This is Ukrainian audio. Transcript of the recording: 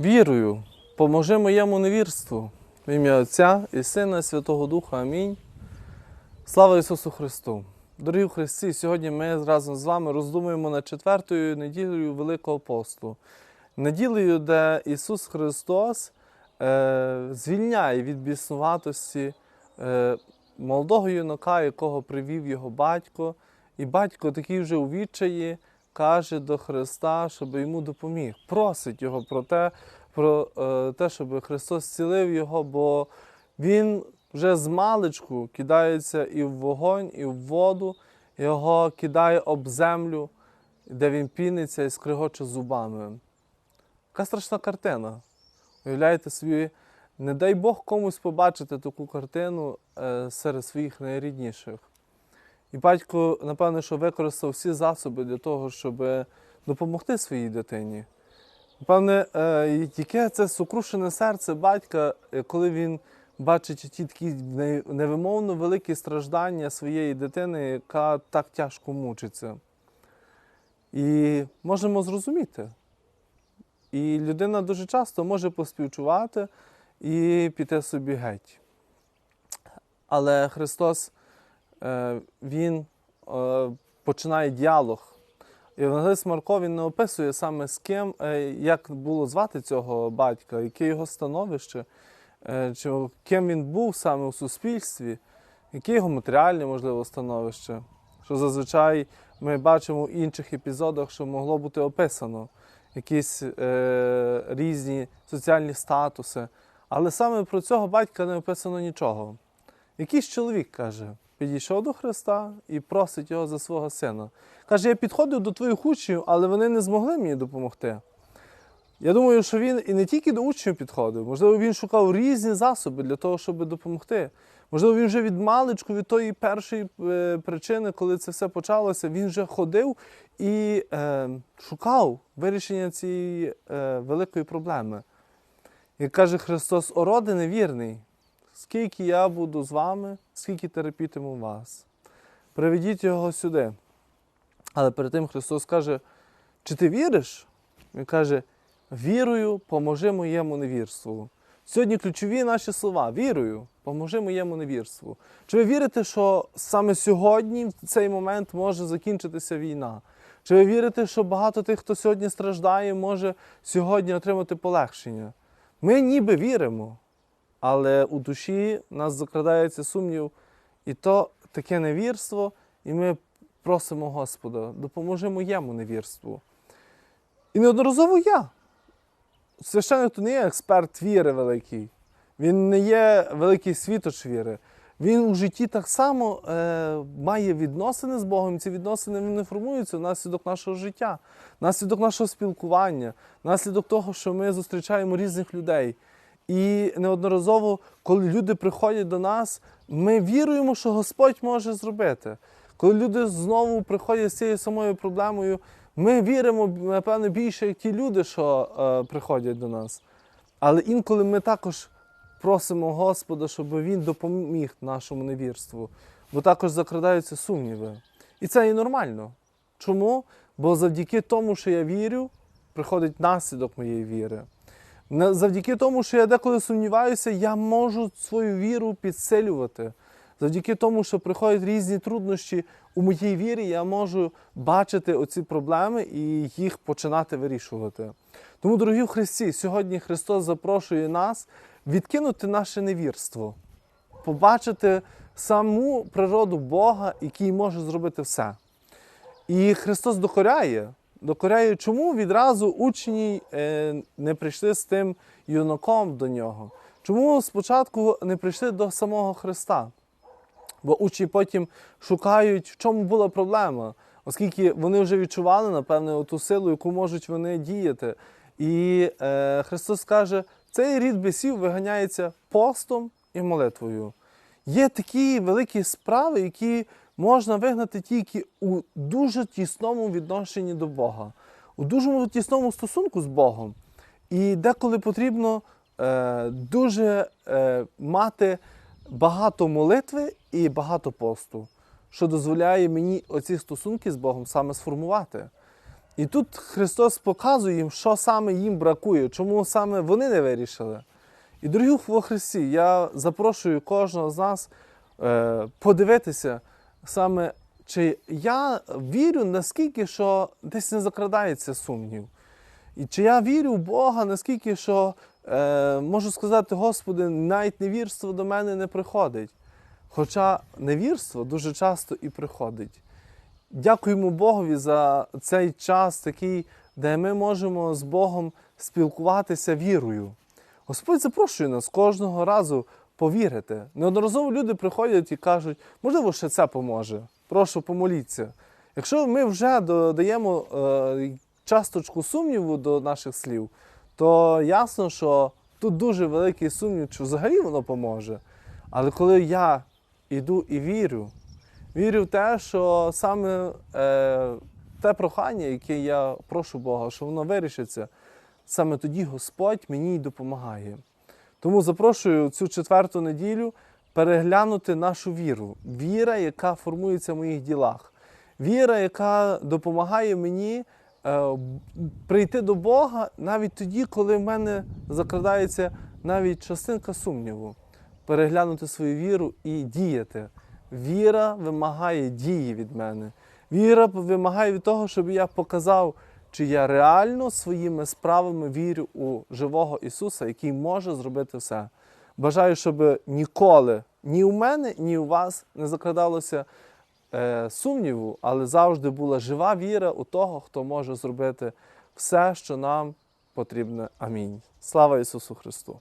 Вірую, поможи моєму невірству. В ім'я Отця і Сина, і Святого Духа. Амінь. Слава Ісусу Христу! Дорогі Христі, сьогодні ми разом з вами роздумуємо над четвертою неділею Великого посту. Неділею, де Ісус Христос е, звільняє від біснуватості е, молодого юнака, якого привів його батько. І батько такий вже у відчаї каже до Христа, щоб йому допоміг. Просить його про те, про е, те, щоб Христос зцілив його, бо він вже з маличку кидається і в вогонь, і в воду, його кидає об землю, де він піниться і скригоче зубами. Яка страшна картина. Уявляєте собі, не дай Бог комусь побачити таку картину е, серед своїх найрідніших. І батько, напевно, що використав всі засоби для того, щоб допомогти своїй дитині. Напевне, е, яке це сукрушене серце батька, е, коли він бачить ті такі невимовно великі страждання своєї дитини, яка так тяжко мучиться. І можемо зрозуміти. І людина дуже часто може поспівчувати і піти собі геть. Але Христос е, Він е, починає діалог. І Евангелист Марко він не описує саме з ким, е, як було звати цього батька, яке його становище, е, чи ким він був саме у суспільстві, яке його матеріальне, можливо, становище. Що зазвичай ми бачимо в інших епізодах, що могло бути описано якісь е, різні соціальні статуси. Але саме про цього батька не описано нічого. Якийсь чоловік каже, підійшов до Христа і просить його за свого сина. Каже, я підходив до твоїх учнів, але вони не змогли мені допомогти. Я думаю, що він і не тільки до учнів підходив, можливо, він шукав різні засоби для того, щоб допомогти. Можливо, він вже від маличку, від тої першої е, причини, коли це все почалося, він вже ходив і е, шукав вирішення цієї е, великої проблеми. І каже Христос, о роди невірний, скільки я буду з вами, скільки терпітиму вас. Приведіть його сюди. Але перед тим Христос каже, чи ти віриш? Він каже, вірую, поможи моєму невірству. Сьогодні ключові наші слова. Вірую, поможи моєму невірству. Чи ви вірите, що саме сьогодні, в цей момент, може закінчитися війна? Чи ви вірите, що багато тих, хто сьогодні страждає, може сьогодні отримати полегшення? Ми ніби віримо, але у душі нас закрадається сумнів, і то таке невірство, і ми просимо Господа, допоможи моєму невірству. І неодноразово я. Священник то не є експерт віри великий, він не є великий світоч віри. Він у житті так само е, має відносини з Богом. Ці відносини вони формуються внаслідок нашого життя, внаслідок нашого спілкування, внаслідок того, що ми зустрічаємо різних людей. І неодноразово, коли люди приходять до нас, ми віруємо, що Господь може зробити. Коли люди знову приходять з цією самою проблемою, ми віримо, напевно, більше, як ті люди, що е, приходять до нас. Але інколи ми також просимо Господа, щоб Він допоміг нашому невірству, бо також закрадаються сумніви. І це і нормально. Чому? Бо завдяки тому, що я вірю, приходить наслідок моєї віри. Завдяки тому, що я деколи сумніваюся, я можу свою віру підсилювати. Завдяки тому, що приходять різні труднощі у моїй вірі, я можу бачити оці проблеми і їх починати вирішувати. Тому, дорогі в Христі, сьогодні Христос запрошує нас відкинути наше невірство, побачити саму природу Бога, який може зробити все. І Христос докоряє. Докоряє, чому відразу учні е, не прийшли з тим юнаком до нього? Чому спочатку не прийшли до самого Христа? Бо учні потім шукають, в чому була проблема, оскільки вони вже відчували, напевне, ту силу, яку можуть вони діяти. І е, Христос каже, цей рід бісів виганяється постом і молитвою. Є такі великі справи, які можна вигнати тільки у дуже тісному відношенні до Бога, у дуже тісному стосунку з Богом. І деколи потрібно е, дуже е, мати багато молитви і багато посту, що дозволяє мені оці стосунки з Богом саме сформувати. І тут Христос показує їм, що саме їм бракує, чому саме вони не вирішили. І, дорогі во Христі, я запрошую кожного з нас е, подивитися саме, чи я вірю наскільки, що десь не закрадається сумнів. І чи я вірю в Бога, наскільки, що е, можу сказати, Господи, навіть невірство до мене не приходить. Хоча невірство дуже часто і приходить. Дякуємо Богові за цей час такий, де ми можемо з Богом спілкуватися вірою. Господь запрошує нас кожного разу повірити. Неодноразово люди приходять і кажуть, можливо, ще це поможе. Прошу помоліться. Якщо ми вже додаємо е, часточку сумніву до наших слів, то ясно, що тут дуже великий сумнів, чи взагалі воно поможе. Але коли я іду і вірю, вірю в те, що саме е, те прохання, яке я прошу Бога, що воно вирішиться, саме тоді Господь мені й допомагає. Тому запрошую цю четверту неділю переглянути нашу віру. Віра, яка формується в моїх ділах. Віра, яка допомагає мені е, прийти до Бога навіть тоді, коли в мене закрадається навіть частинка сумніву. Переглянути свою віру і діяти. Віра вимагає дії від мене. Віра вимагає від того, щоб я показав, чи я реально своїми справами вірю у живого Ісуса, який може зробити все. Бажаю, щоб ніколи ні у мене, ні у вас не закрадалося е, сумніву, але завжди була жива віра у того, хто може зробити все, що нам потрібне. Амінь. Слава Ісусу Христу!